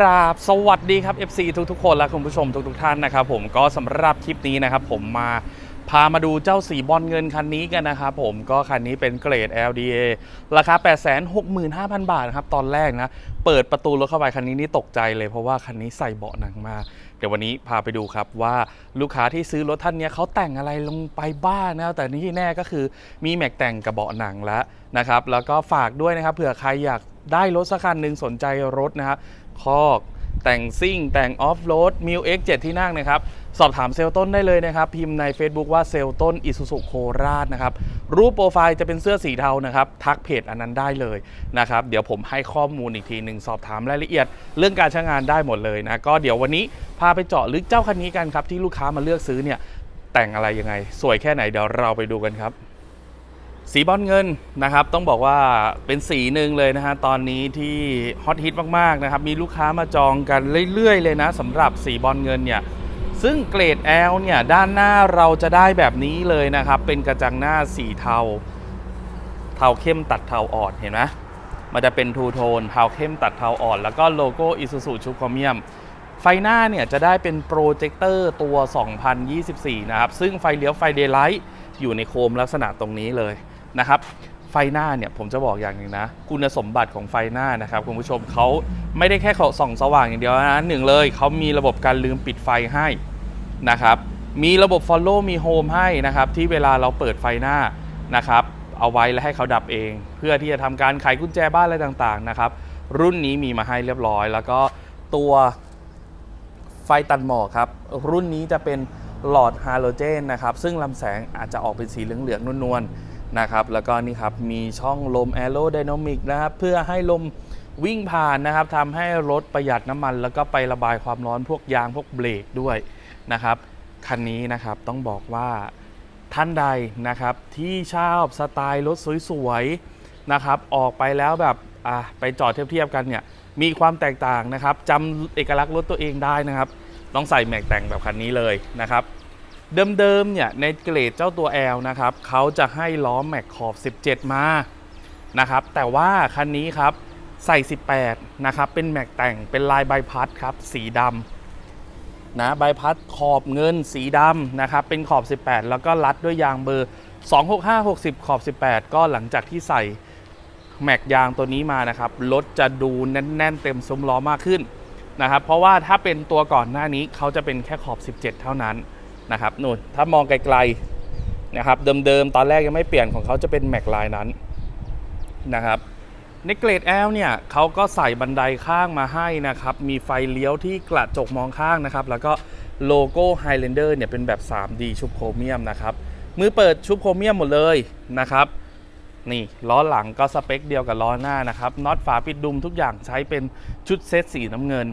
ราบสวัสดีครับ FC ทุกๆ คนและคุณผู้ชมทุกๆท่านนะครับผมก็สำหรับคลิปนี้นะครับผมมาพามาดูเจ้าสีบอลเงินคันนี้กันนะครับผมก็คันนี้เป็นเกรด LDA ราคา 865,000 บาทนะครับตอนแรกนะ เปิดประตูรถเข้าไปคันนี้นี่ตกใจเลยเพราะว่าคันนี้ใส่เบาะหนังมา เดี๋ยววันนี้พาไปดูครับว่าลูกค้าที่ซื้อรถท่านเนี้ยเขาแต่งอะไรลงไปบ้างนะแต่ที่แน่ก็คือมีแม็กแต่งกับเบาะหนังแล้วนะครับแล้วก็ฝากด้วยนะครับเผื่อใครอยาก ได้รถสักคันหนึ่งสนใจรถนะครับคอกแต่งซิ่ง แต่งออฟโรดมิวเอ็กเที่นั่งนะครับ สอบถามเซลต้นได้เลยนะครับ พิมพ์ใน Facebook ว่าเซลต้นอิสุสุโคราชนะครับ รูปโปรไฟล์จะเป็นเสื้อสีเทานะครับ ทักเพจอันนั้นได้เลยนะครับ เดี๋ยวผมให้ข้อมูลอีกทีหนึ่งสอบถามรายละเอียด เรื่องการใช้งานได้หมดเลยนะ ก็เดี๋ยววันนี้พาไปเจาะลึกเจ้าคันนี้กันครับ ที่ลูกค้ามาเลือกซื้อเนี่ยแต่งอะไรยังไง สวยแค่ไหนเดี๋ยวเราไปดูกันครับ สีบอลเงินนะครับต้องบอกว่าเป็นสีหนึ่งเลยนะฮะตอนนี้ที่ฮอตฮิตมากๆนะครับมีลูกค้ามาจองกันเรื่อยๆ เลยนะสำหรับสีบอลเงินเนี่ยซึ่งเกรด L เนี่ยด้านหน้าเราจะได้แบบนี้เลยนะครับเป็นกระจังหน้าสีเทา เทาเข้มตัดเทาอ่อนเห็นไหมมันจะเป็นทูโทนเทาเข้มตัดเทาอ่อน แล้วก็โลโก้อิซูซูชูคอมเมียมไฟหน้าเนี่ยจะได้เป็นโปรเจคเตอร์ตัว 2024 นะครับ ซึ่งไฟเลี้ยวไฟเดย์ไลท์อยู่ในโคมลักษณะตรงนี้เลย นะครับไฟหน้าเนี่ยผมจะบอกอย่างหนึ่งนะ คุณสมบัติของไฟหน้านะครับคุณผู้ชมเขาไม่ได้แค่ส่องสว่างอย่างเดียวนะหนึ่งเลยเขามีระบบการลืมปิดไฟให้นะครับมีระบบ Follow มี Home ให้นะครับที่เวลาเราเปิดไฟหน้านะครับเอาไว้แล้วให้เขาดับเอง เพื่อที่จะทำการไขกุญแจบ้านอะไรต่างๆนะครับรุ่นนี้มีมาให้เรียบร้อย แล้วก็ตัวไฟตัดหมอกครับรุ่นนี้จะเป็นหลอดฮาโลเจนนะครับซึ่งลำแสงอาจจะออกเป็นสีเหลืองๆนวลๆ นะครับแล้วก็นี่ครับมีช่องลมแอโรไดนามิกนะครับเพื่อให้ลมวิ่งผ่านนะครับทำให้รถประหยัดน้ำมัน แล้วก็ไประบายความร้อนพวกยางพวกเบรกด้วยนะครับคันนี้นะครับต้องบอกว่าท่านใดนะครับที่ชอบสไตล์รถสวยๆนะครับออกไปแล้วแบบอะไปจอดเทียบๆกันเนี่ยมีความแตกต่างนะครับจำเอกลักษณ์รถตัวเองได้นะครับ ต้องใส่แม็กแต่งแบบคันนี้เลยนะครับ เดิมๆเนี่ยในเกรดเจ้าตัว L นะครับเขาจะให้ล้อแม็กขอบ 17 มานะครับแต่ว่าคันนี้ครับใส่ 18 นะครับเป็นแม็กแต่งเป็นลายใบพัดครับสีดำนะใบพัดขอบเงินสีดำนะครับเป็นขอบ 18 แล้วก็รัดด้วยยางเบอร์ 265 60 ขอบ 18 ก็หลังจากที่ใส่แม็กยางตัวนี้มานะครับรถจะดูแน่นๆ เต็มซุ้มล้อมากขึ้นนะครับเพราะว่าถ้าเป็นตัวก่อนหน้านี้เขาจะเป็นแค่ขอบ 17 เท่านั้น นะครับนู่นถ้ามองไกลๆนะครับเดิมๆตอนแรกยังไม่เปลี่ยนของเขาจะเป็นแม็กลายนั้นนะครับในเกรด L เนี่ยเขาก็ใส่บันไดข้างมาให้นะครับ มีไฟเลี้ยวที่กระจกมองข้างนะครับ แล้วก็โลโก้ Highlander เนี่ยเป็นแบบ 3D ชุบโครเมียมนะครับ มือเปิดชุบโครเมียมหมดเลยนะครับ นี่ล้อหลังก็สเปคเดียวกับล้อหน้านะครับน็อตฝาปิดดุมทุกอย่างใช้เป็นชุดเซตสีน้ำเงิน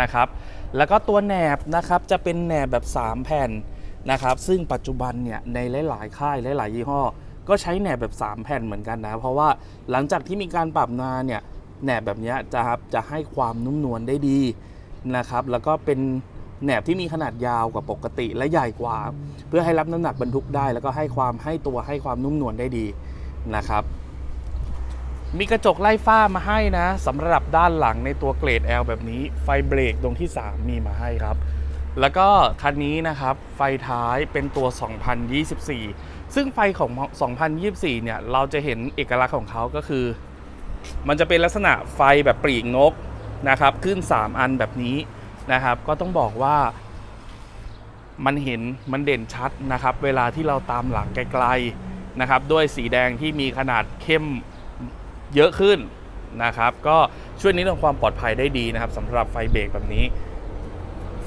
นะครับ แล้วก็ตัวแหนบนะครับจะเป็นแหนบแบบ 3 แผ่นนะครับ ซึ่งปัจจุบันเนี่ยในหลาย ๆ ค่ายหลาย ๆ ยี่ห้อ ก็ใช้แหนบแบบ 3 แผ่นเหมือนกันนะ เพราะว่าหลังจากที่มีการปรับมาเนี่ยแหนบแบบนี้จะครับจะให้ความนุ่มนวลได้ดีนะครับ แล้วก็เป็นแหนบที่มีขนาดยาวกว่าปกติและใหญ่กว่า เพื่อให้รับน้ำหนักบรรทุกได้ แล้วก็ให้ความให้ตัวให้ความนุ่มนวลได้ดีนะครับ มีกระจกไล่ฟ้ามาให้นะสำหรับด้านหลังในตัวเกรด L แบบนี้ ไฟเบรกตรงที่ 3 มีมาให้ครับ แล้วก็คันนี้นะครับ ไฟท้ายเป็นตัว 2024 ซึ่งไฟของ 2024 เนี่ย เราจะเห็นเอกลักษณ์ของเขาก็คือ มันจะเป็นลักษณะไฟแบบปรีกนกนะครับ ขึ้น 3 อันแบบนี้นะครับ ก็ต้องบอกว่ามันเห็นมันเด่นชัดนะครับ เวลาที่เราตามหลังไกลๆนะครับ ด้วยสีแดงที่มีขนาดเข้ม เยอะขึ้นนะครับ ก็ช่วยในเรื่องความปลอดภัยได้ดีนะครับสำหรับไฟเบรกแบบนี้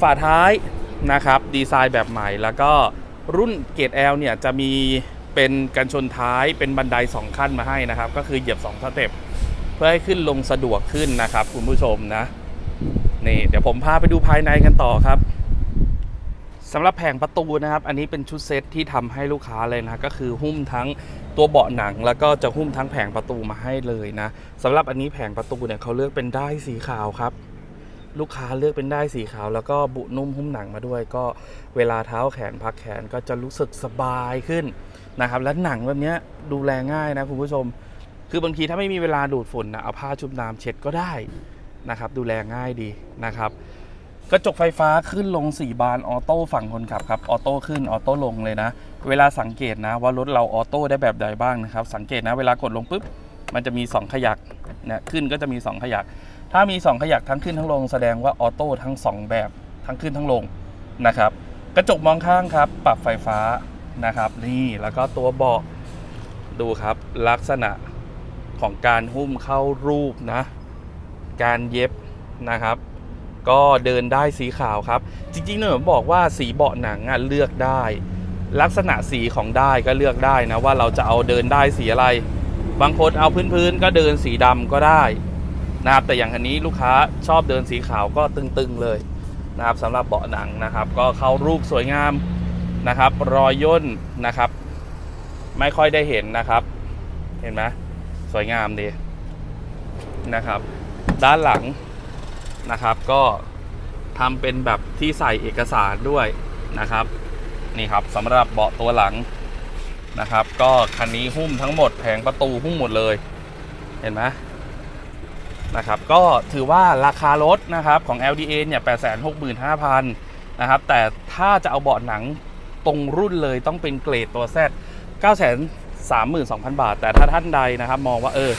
ฝาท้ายนะครับดีไซน์แบบใหม่แล้วก็รุ่นเกรด L เนี่ยจะมีเป็นกันชนท้ายเป็นบันได 2 ขั้นมาให้นะครับ ก็คือเหยียบ 2 สเต็ปเพื่อให้ขึ้นลงสะดวกขึ้นนะครับ คุณผู้ชมนะนี่เดี๋ยวผมพาไปดูภายในกันต่อครับ สำหรับแผงประตูนะครับ อันนี้เป็นชุดเซตที่ทำให้ลูกค้าเลยนะก็คือหุ้มทั้งตัวเบาะหนัง แล้วก็จะหุ้มทั้งแผงประตูมาให้เลยนะสำหรับอันนี้แผงประตูเนี่ยเขาเลือกเป็นได้สีขาวครับ ลูกค้าเลือกเป็นได้สีขาว แล้วก็บุนุ่มหุ้มหนังมาด้วย ก็เวลาเท้าแขนพักแขนก็จะรู้สึกสบายขึ้นนะครับ และหนังแบบนี้ดูแลง่ายนะคุณผู้ชม คือบางทีถ้าไม่มีเวลาดูดฝุ่นนะเอาผ้าชุบน้ำเช็ดก็ได้นะครับ ดูแลง่ายดีนะครับ กระจกไฟฟ้าขึ้นลง 4 บานออโต้ฝั่งคนขับครับออโต้ขึ้นออโต้ลงเลยนะ เวลาสังเกตนะว่ารถเราออโต้ได้แบบใดบ้างนะครับ สังเกตนะเวลากดลงปุ๊บ มันจะมี 2 ขยักนี่ยขึ้นก็จะมี 2 ขยัก ถ้ามี 2 ขยักทั้งขึ้นทั้งลงแสดงว่าออโต้ทั้ง 2 แบบทั้งขึ้นทั้งลงนะครับ กระจกมองข้างครับ ปรับไฟฟ้านะครับ นี่แล้วก็ตัวเบาะดูครับลักษณะของการหุ้มเข้ารูปนะ การเย็บนะครับ ก็เดินได้สีขาวครับ จริงๆเนี่ยผมบอกว่าสีเบาะหนังอะเลือกได้ ลักษณะสีของได้ก็เลือกได้นะว่าเราจะเอาเดินได้สีอะไร บางคนเอาพื้นๆก็เดินสีดำก็ได้นะครับแต่อย่างอันนี้ลูกค้าชอบเดินสีขาวก็ตึงๆเลยนะครับสำหรับเบาะหนังนะครับ ก็เข้ารูปสวยงามนะครับ รอยย่นนะครับ ไม่ค่อยได้เห็นนะครับ เห็นไหมสวยงามดีนะครับ ด้านหลัง นะครับ ก็ทำเป็นแบบที่ใส่เอกสารด้วยนะครับนี่ครับสำหรับเบาะตัวหลังนะครับ ก็คันนี้หุ้มทั้งหมดแผงประตูหุ้มหมดเลยเห็นไหมนะครับ ก็ถือว่าราคารถนะครับของ LDA เนี่ย865,000นะครับ แต่ถ้าจะเอาเบาะหนังตรงรุ่นเลยต้องเป็นเกรดตัว Z 932,000 บาท แต่ถ้าท่านใดนะครับ มองว่าเออ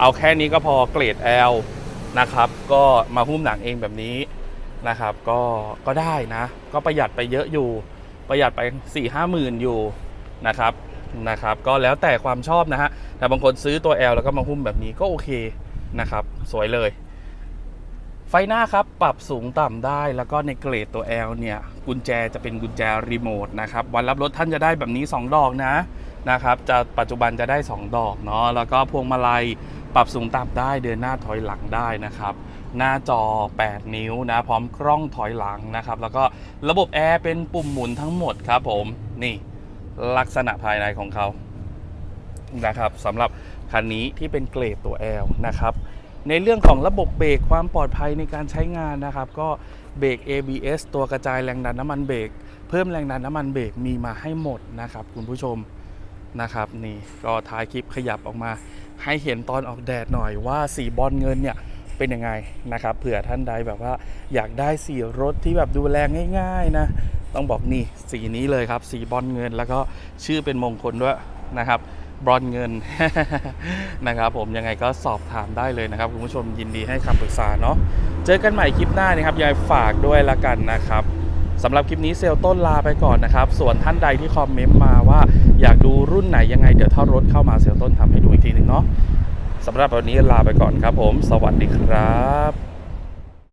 เอาแค่นี้ก็พอเกรด L นะครับ ก็มาหุ้มหนังเองแบบนี้นะครับ ก็ก็ได้นะ ก็ประหยัดไปเยอะอยู่ ประหยัดไป4ี่ห้าหมื่นอยู่นะครับนะครับ ก็แล้วแต่ความชอบนะฮะแต่บางคนซื้อตัว L แล้วก็มาหุ้มแบบนี้ก็โอเคนะครับ สวยเลย ไฟหน้าครับปรับสูงต่ำได้แล้วก็ในเกรดตัว L เนี่ย กุญแจจะเป็นกุญแจรีโมทนะครับ วันรับรถท่านจะได้แบบนี้ 2 ดอกนะนะครับจะปัจจุบันจะได้ 2 ดอกเนาะแล้วก็พวงมาลัย ปรับสูงต่ำได้เดินหน้าถอยหลังได้นะครับ หน้าจอ 8 นิ้วนะ พร้อมกล้องถอยหลังนะครับ แล้วก็ระบบแอร์เป็นปุ่มหมุนทั้งหมดครับผมนี่ลักษณะภายในของเขานะครับสำหรับคันนี้ที่เป็นเกรดตัว L นะครับในเรื่องของระบบเบรกความปลอดภัยในการใช้งานนะครับ ก็เบรก ABS ตัวกระจายแรงดันน้ำมันเบรกเพิ่มแรงดันน้ำมันเบรกมีมาให้หมดนะครับ คุณผู้ชม นะครับนี่ก็ท้ายคลิปขยับออกมา ให้เห็นตอนออกแดดหน่อยว่าสีบอลเงินเนี่ยเป็นยังไงนะครับเผื่อท่านใดแบบว่าอยากได้สีรถที่แบบดูแลง่าย ๆนะ ต้องบอกนี่สีนี้เลยครับ สีบอลเงินแล้วก็ชื่อเป็นมงคลด้วยนะครับบอลเงินนะครับผมยังไงก็สอบถามได้เลยนะครับคุณผู้ชมยินดีให้คำปรึกษาเนาะเจอกันใหม่คลิปหน้านะครับยายฝากด้วยละกันนะครับ สำหรับคลิปนี้เซลลต้นลาไปก่อนนะครับ ส่วนท่านใดที่คอมเมนต์มาว่าอยากดูรุ่นไหนยังไงเดี๋ยวถ้ารถเข้ามาเซลลต้นทำให้ดูอีกทีหนึ่งเนาะสำหรับวันนี้ลาไปก่อนครับผม สวัสดีครับ